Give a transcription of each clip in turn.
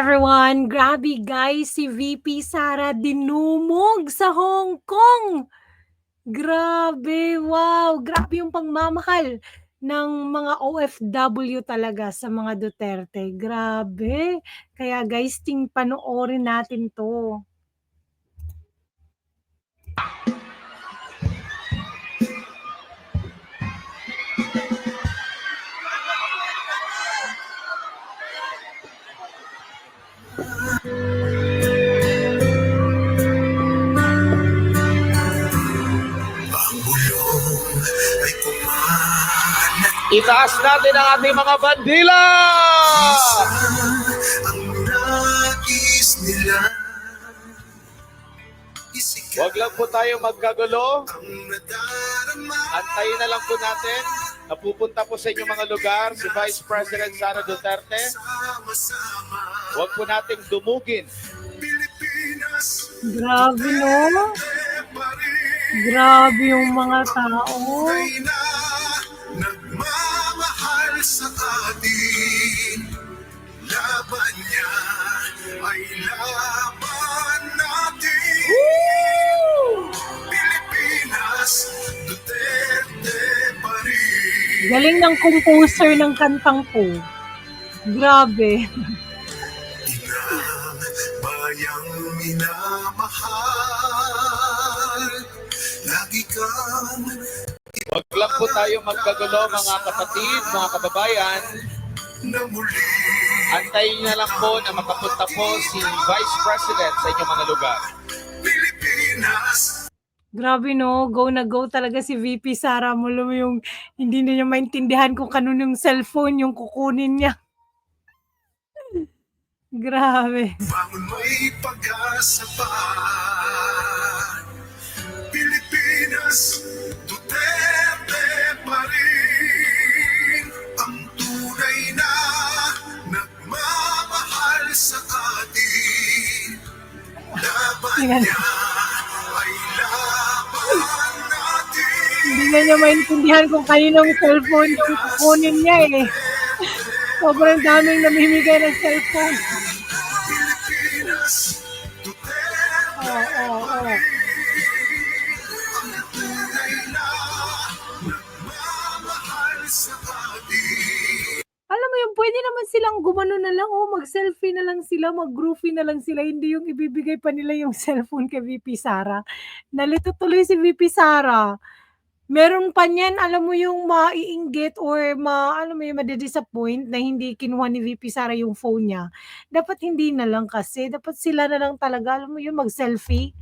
everyone! Grabe guys, si VP Sara dinumog sa Hong Kong! Grabe, wow! Grabe yung pagmamahal ng mga OFW talaga sa mga Duterte. Grabe! Kaya guys, ting panoorin natin 'to. Itaas natin ang ating mga bandila! Huwag lang po tayo magkagulo. Antayin na lang po natin. Napupunta po sa inyong mga lugar si Vice President Sara Duterte. Huwag po nating dumugin. Grabe no? Grabe yung mga tao. Galing ng composer ng kantang po. Grabe. Bayang minamahal. Lagi kang Huwag lang po tayo magkagulo mga kapatid, mga kababayan. Antayin na lang po na makapunta po si Vice President sa inyong mga lugar. Pilipinas, Grabe no, go na go talaga si VP Sara mo yung hindi na niya maintindihan kung kanino yung cellphone yung kukunin niya. Grabe. bangon may pag-asa pa. Pilipinas, Duterte pa rin. Ang tunay na nagmamahal sa atin. Laban niya na niya maintindihan kung kaninong cellphone yung kukunin niya eh. Sobrang daming namimigay ng cellphone. Oo. Alam mo yun, pwede naman silang gumano na lang, oh, mag-selfie na lang sila, mag-groovy na lang sila, hindi yung ibibigay pa nila yung cellphone kay VP Sara. Nalito tuloy si VP Sara. Meron pa niyan, alam mo yung maiinggit or ma, alam mo yung madidisappoint na hindi kinuha ni VP Sara yung phone niya. Dapat hindi na lang kasi, dapat sila na lang talaga, alam mo yung mag-selfie.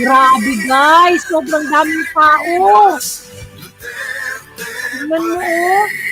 Grabe guys, sobrang daming tao. Tingnan mo oh.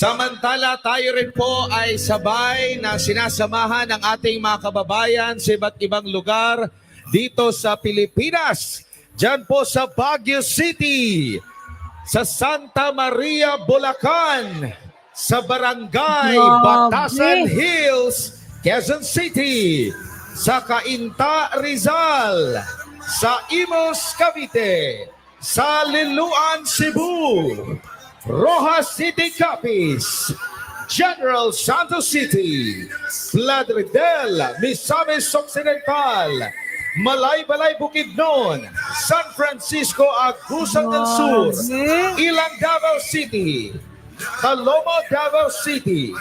Samantala tayo rin po ay sabay na sinasamahan ng ating mga kababayan sa iba't ibang lugar dito sa Pilipinas. Diyan po sa Baguio City, sa Santa Maria, Bulacan, sa Barangay Grabe. Batasan Hills, Quezon City, sa Cainta, Rizal, sa Imos, Cavite, sa Liluan, Cebu, Rojas City Capiz, General Santos City, Plaridel, Misamis Occidental, Malay-Balay Bukidnon, San Francisco Agusan del Sur. Ilang Davao City, Talomo Davao City,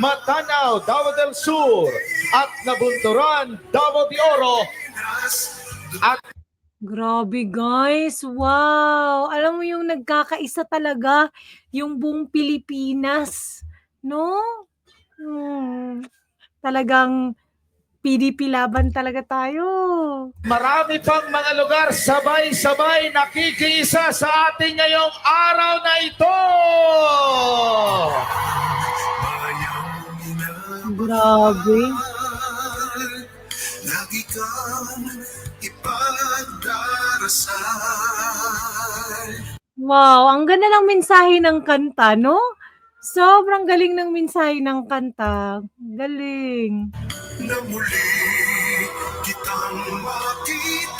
Matanao Davao del Sur, at Nabunturan Davao de Oro, at Grabe guys, wow! Alam mo yung nagkakaisa talaga yung buong Pilipinas, no? Hmm, talagang PDP laban talaga tayo. Marami pang mga lugar sabay-sabay nakikiisa sa ating ngayong araw na ito. Grabe. Lagi kang ipagdarasal. Wow, ang ganda ng mensahe ng kanta, no? Sobrang galing ng mensahe ng kanta, galing. na muli kitang makita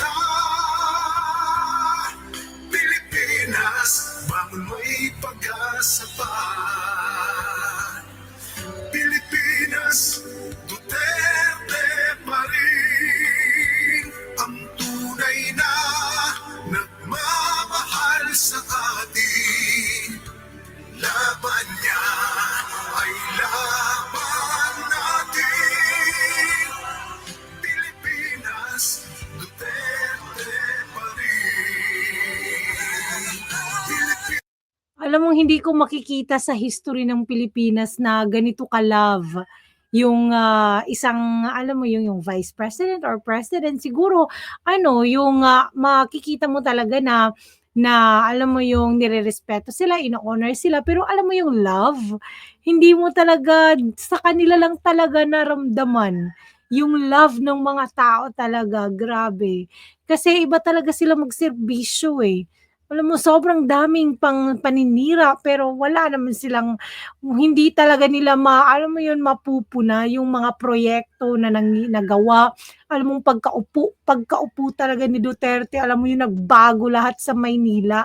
Alam mong hindi ko makikita sa history ng Pilipinas na ganito ka-love yung ah, isang alam mo yung yung vice president or president. Siguro ano yung ah, makikita mo talaga na na alam mo yung nirerespeto sila, ino-honor sila pero alam mo yung love hindi mo talaga sa kanila lang talaga naramdaman yung love ng mga tao talaga. Grabe. Kasi iba talaga sila magserbisyo eh alam mo sobrang daming pang paninira pero wala naman silang hindi talaga nila ma alam mo yun, mapupuna yung mga proyekto na nangi nagawa. Alam mong pagkaupo pagkaupo talaga ni Duterte, alam mo yun, nagbago lahat sa Maynila.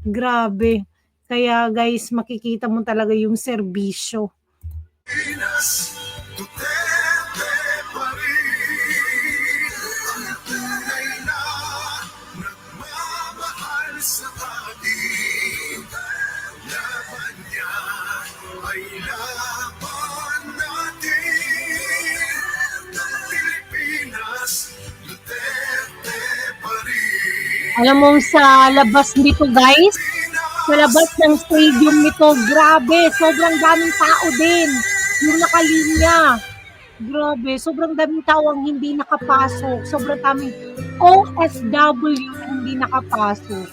Grabe. Kaya guys, makikita mo talaga yung serbisyo. Duterte Alam mo sa labas nito guys, sa labas ng stadium nito, grabe, sobrang daming tao din yung nakalinya. Grabe, sobrang daming tao ang hindi nakapasok. Sobrang daming OFW hindi nakapasok.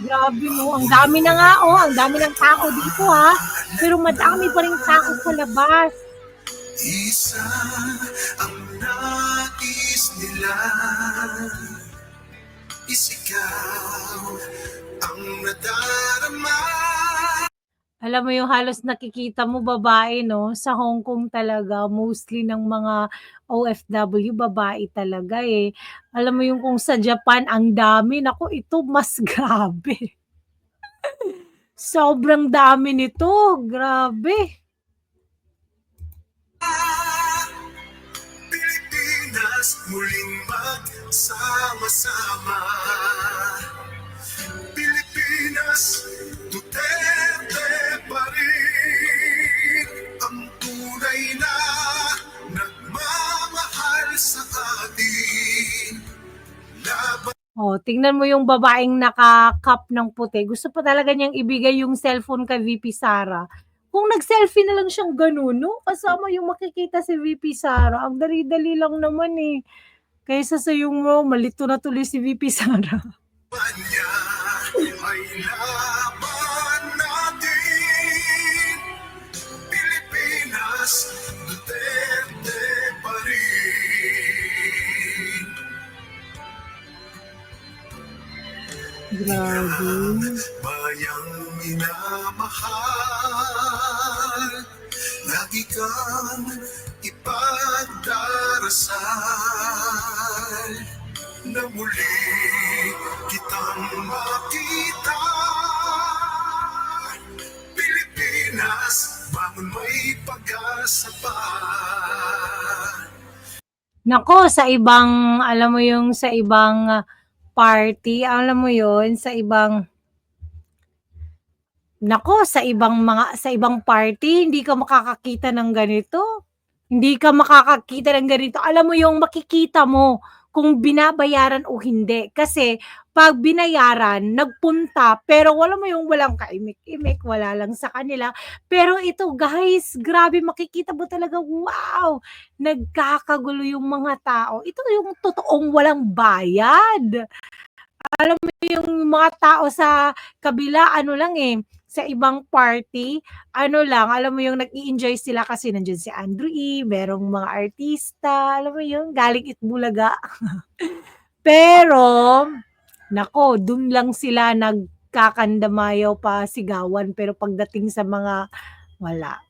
Grabe no, ang dami na nga oh, ang dami ng tao dito ha. Pero madami pa rin tao sa labas. Isa ang nila Isikaw ang nadarama Alam mo yung halos nakikita mo babae no, sa Hong Kong talaga mostly ng mga OFW babae talaga eh. Alam mo yung kung sa Japan ang dami, naku ito mas grabe. Sobrang dami nito, grabe. Pilipinas muling magsama-sama Pilipinas, Duterte pa rin Ang tunay na nagmamahal sa atin Laban Oh, tingnan mo yung babaeng naka-cup ng puti. Gusto pa talaga niyang ibigay yung cellphone kay VP Sara. Kung nag-selfie na lang siyang ganun, no? Kasama yung makikita si VP Sara. Ang dali-dali lang naman eh. Kaysa sa yung mo, malito na tuloy si VP Sara. Grabe. Bayang minamahal Lagi kang ipagdarasal Na muli kitang makita Pilipinas, bangon may pag-asa pa Nako, sa ibang, alam mo yung sa ibang ah, party, alam mo yon sa ibang Nako, sa ibang mga sa ibang party hindi ka makakakita ng ganito. Hindi ka makakakita ng ganito. Alam mo yung makikita mo kung binabayaran o hindi. Kasi 'pag binayaran, nagpunta pero wala mo yung walang kaimik-imik, wala lang sa kanila. Pero ito guys, grabe makikita mo talaga, wow! Nagkakagulo yung mga tao. Ito yung totoong walang bayad. Alam mo yung mga tao sa kabila ano lang, eh, sa ibang party, ano lang, alam mo yung nag-i-enjoy sila kasi nandiyan si Andrew E, merong mga artista, alam mo yun, galing Itbulaga. Pero, nako, dun lang sila nagkakandamayaw pa sigawan. Pero pagdating sa mga Wala.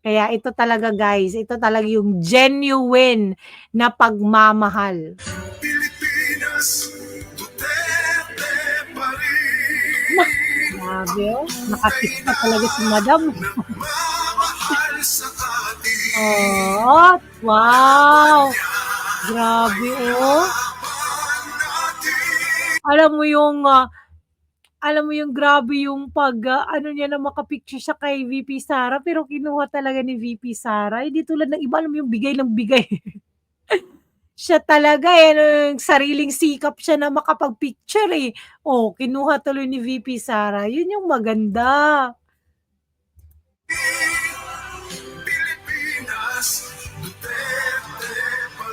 Kaya ito talaga guys, ito talaga yung genuine na pagmamahal. Grabe oh, nakakiss pa talaga si madam. Oh, wow! Grabe oh. Alam mo yung ah, alam mo yung grabe yung pag ah, ano niya na makapicture siya kay VP Sara pero kinuha talaga ni VP Sara. Hindi tulad ng iba alam mo yung bigay ng bigay. siya talaga eh, yung sariling sikap siya na makapag-picture eh. Oh, kinuha tuloy ni VP Sara. Yun yung maganda. Pilipinas, Duterte pa.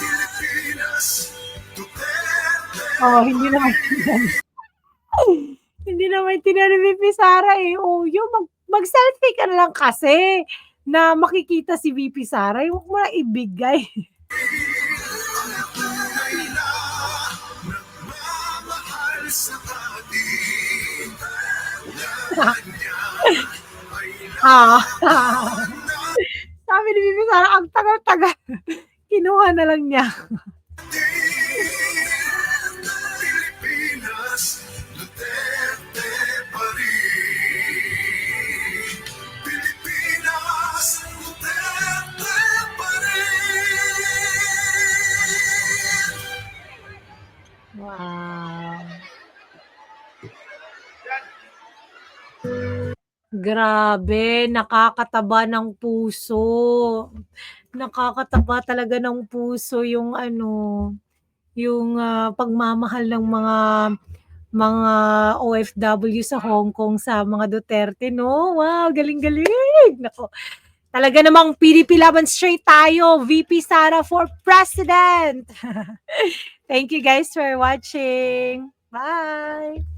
Pilipinas, Duterte Oh, hindi naman hindi naman tinanong ni VP Sara eh. Oh, yung mag, mag-selfie ka na lang kasi na makikita si VP Sara. Huwag mo na ibigay. ah. Sabi ni VP Sara, ang tagal-tagal. Kinuha na lang niya. Grabe, nakakataba ng puso. Nakakataba talaga ng puso yung ano, yung ah, pagmamahal ng mga mga OFW sa Hong Kong sa mga Duterte, no? Wow, galing-galing. Nako. Talaga namang PDP laban straight tayo. VP Sara for President. Thank you guys for watching. Bye.